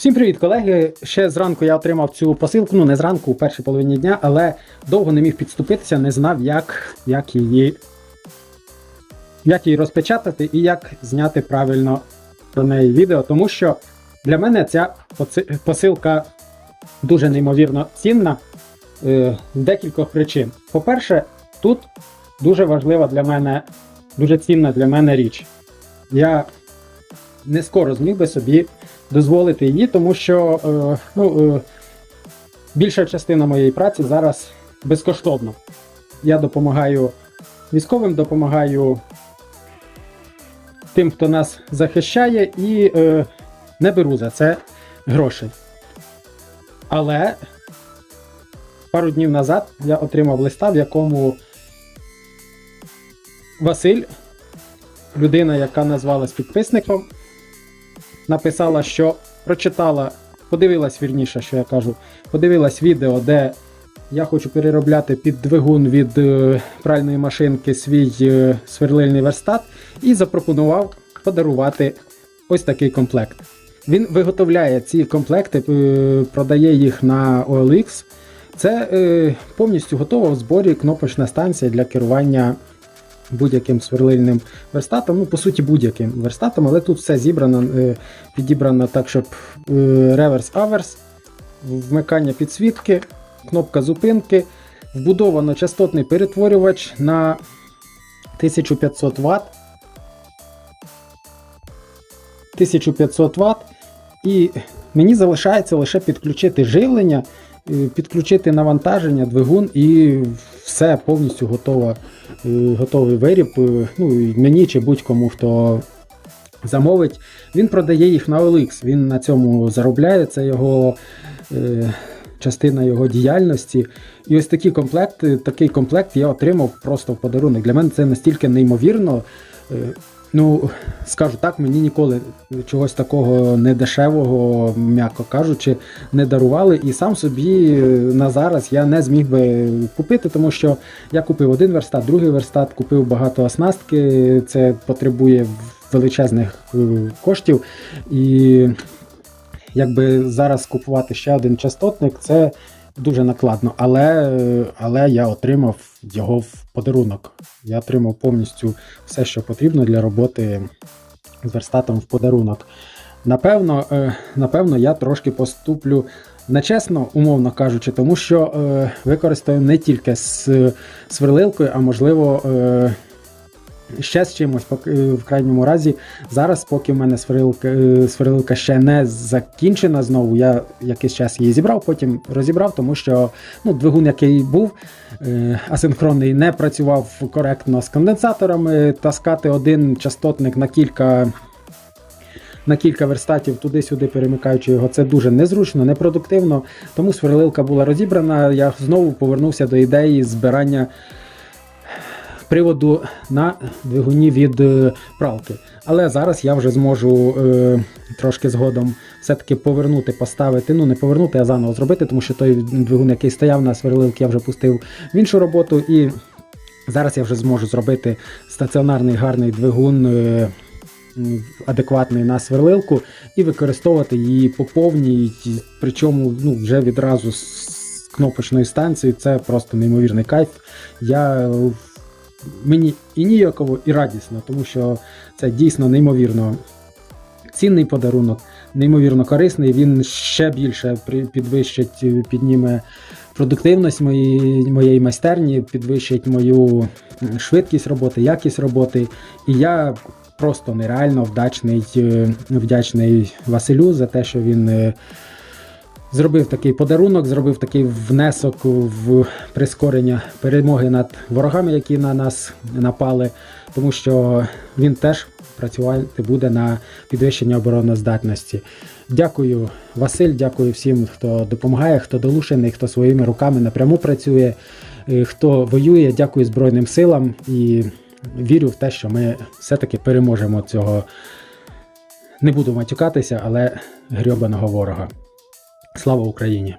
Всім привіт, колеги. Ще зранку я отримав цю посилку. Ну не зранку, у першій половині дня, але довго не міг підступитися, не знав, як, як її. Як її розпечатати і як зняти правильно про неї відео, тому що для мене ця посилка дуже неймовірно цінна е, з декількох причин. По-перше, тут дуже важлива для мене, дуже цінна для мене річ. Я не скоро зміг би собі дозволити її, тому що е, ну, е, більша частина моєї праці зараз безкоштовно. Я допомагаю військовим, допомагаю тим, хто нас захищає, і е, не беру за це грошей. Але пару днів назад я отримав листа, в якому Василь, людина, яка назвалась підписником, написала, що прочитала, подивилась вірніше, що я кажу, подивилась відео, де я хочу переробляти під двигун від е, пральної машинки свій е, сверлильний верстат і запропонував подарувати ось такий комплект. Він виготовляє ці комплекти, е, продає їх на OLX. Це е, повністю готова в зборі кнопочна станція для керування будь-яким сверлильним верстатом, ну, по суті, будь-яким верстатом, але тут все зібрано, е, підібрано так, щоб е, реверс-аверс, вмикання підсвітки, кнопка зупинки, вбудовано частотний перетворювач на 1500 Вт. 1500 Вт. І мені залишається лише підключити живлення, е, підключити навантаження, двигун і все повністю готово, е, готовий виріб. е, Ну, мені чи будь-кому, хто замовить. Він продає їх на OLX, він на цьому заробляє, це його е, частина його діяльності. І ось такі комплекти, такий комплект я отримав просто в подарунок. Для мене це настільки неймовірно. Ну, скажу так, мені ніколи чогось такого недешевого, м'яко кажучи, не дарували. І сам собі е, на зараз я не зміг би купити, тому що я купив один верстат, другий верстат, купив багато оснастки. Це потребує величезних е, коштів. І якби зараз купувати ще один частотник, це дуже накладно. Але, е, але я отримав його в подарунок. Я отримав повністю все, що потрібно для роботи з верстатом в подарунок. Напевно, е, напевно, я трошки поступлю нечесно, умовно кажучи, тому що е, використаю не тільки з сверлилкою, а можливо. Ще з чимось, е, в крайньому разі, зараз, поки в мене сверлилка, е, сверлилка ще не закінчена знову, я якийсь час її зібрав, потім розібрав, тому що ну, двигун, який був е, асинхронний, не працював коректно з конденсаторами. Таскати один частотник на кілька. На кілька верстатів туди-сюди перемикаючи його, це дуже незручно, непродуктивно. Тому сверлилка була розібрана. Я знову повернувся до ідеї збирання приводу на двигуні від е, пралки. Але зараз я вже зможу е, трошки згодом все-таки повернути, поставити, ну не повернути, а заново зробити, тому що той двигун, який стояв на сверлилці, я вже пустив в іншу роботу. І зараз я вже зможу зробити стаціонарний гарний двигун. Е, Адекватний на сверлилку і використовувати її по повній, причому ну, вже відразу з кнопочної станції. Це просто неймовірний кайф. Я мені і ніяково, і радісно, тому що це дійсно неймовірно цінний подарунок, неймовірно корисний. Він ще більше підвищить, е, підніме продуктивність моєї, моєї майстерні, підвищить мою швидкість роботи, якість роботи. І я просто нереально вдячний, е, вдячний Василю за те, що він. Зробив такий подарунок, зробив такий внесок в прискорення перемоги над ворогами, які на нас напали, тому що він теж працювати буде на підвищення обороноздатності. Дякую, Василь, дякую всім, хто допомагає, хто долучений, хто своїми руками напряму працює, е, хто воює. Дякую Збройним силам і вірю в те, що ми все-таки переможемо цього. Не буду матюкатися, але грьобаного ворога. Слава Україні!